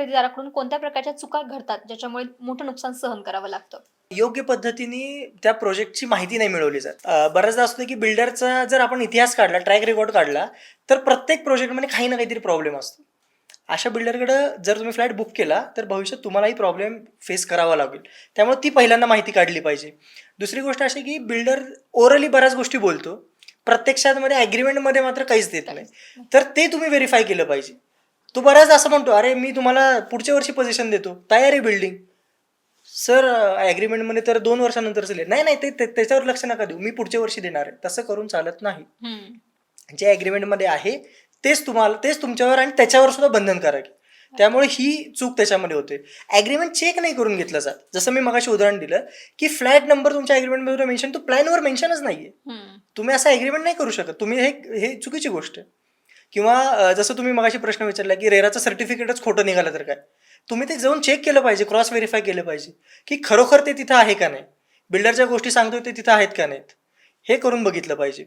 खरेदीदाराकडून कोणत्या प्रकारच्या चुका घडतात ज्याच्यामुळे मोठं नुकसान सहन करावं लागतं? योग्य पद्धतीने त्या प्रोजेक्टची माहिती नाही मिळवली जात. बऱ्याचदा असतं की बिल्डरचा जर आपण इतिहास काढला ट्रॅक रेकॉर्ड काढला तर प्रत्येक प्रोजेक्टमध्ये काही ना काहीतरी प्रॉब्लेम असतो. अशा बिल्डरकडं जर तुम्ही फ्लॅट बुक केला तर भविष्यात तुम्हालाही प्रॉब्लेम फेस करावा लागेल. त्यामुळे ती पहिल्यांदा माहिती काढली पाहिजे. दुसरी गोष्ट अशी की बिल्डर ओरली बऱ्याच गोष्टी बोलतो प्रत्यक्षात मध्ये ॲग्रीमेंटमध्ये मात्र काहीच देत नाही. तर ते तुम्ही व्हेरीफाय केलं पाहिजे. तो बऱ्याचदा असं म्हणतो अरे मी तुम्हाला पुढच्या वर्षी पोझिशन देतो. तयार आहे बिल्डिंग सर ॲग्रीमेंटमध्ये तर दोन वर्षानंतर चालेल नाही नाही ते त्याच्यावर लक्ष नका देऊ. मी पुढच्या वर्षी देणार आहे. तसं करून चालत नाही. जे ॲग्रीमेंटमध्ये आहे तेच तुम्हाला तेच तुमच्यावर आणि त्याच्यावर सुद्धा बंधनकारक आहे त्यामुळे ही चूक त्याच्यामध्ये होते. ॲग्रीमेंट चेक नाही करून घेतलं जात. जसं मी मगाशी उदाहरण दिलं की फ्लॅट नंबर तुमच्या ॲग्रीमेंटमध्ये मेन्शन तो प्लॅनवर मेन्शनच नाही आहे हम्म. तुम्ही असं ॲग्रीमेंट नाही करू शकत. तुम्ही हे हे चुकीची गोष्ट आहे. किंवा जसं तुम्ही मगाशी प्रश्न विचारला की रेराचं सर्टिफिकेटच खोटं निघालं तर काय? तुम्ही ते जाऊन चेक केलं पाहिजे क्रॉस व्हेरीफाय केलं पाहिजे की खरोखर ते तिथं आहे का नाही? बिल्डरच्या गोष्टी सांगतोय ते तिथं आहेत का नाहीत? हे करून बघितलं पाहिजे.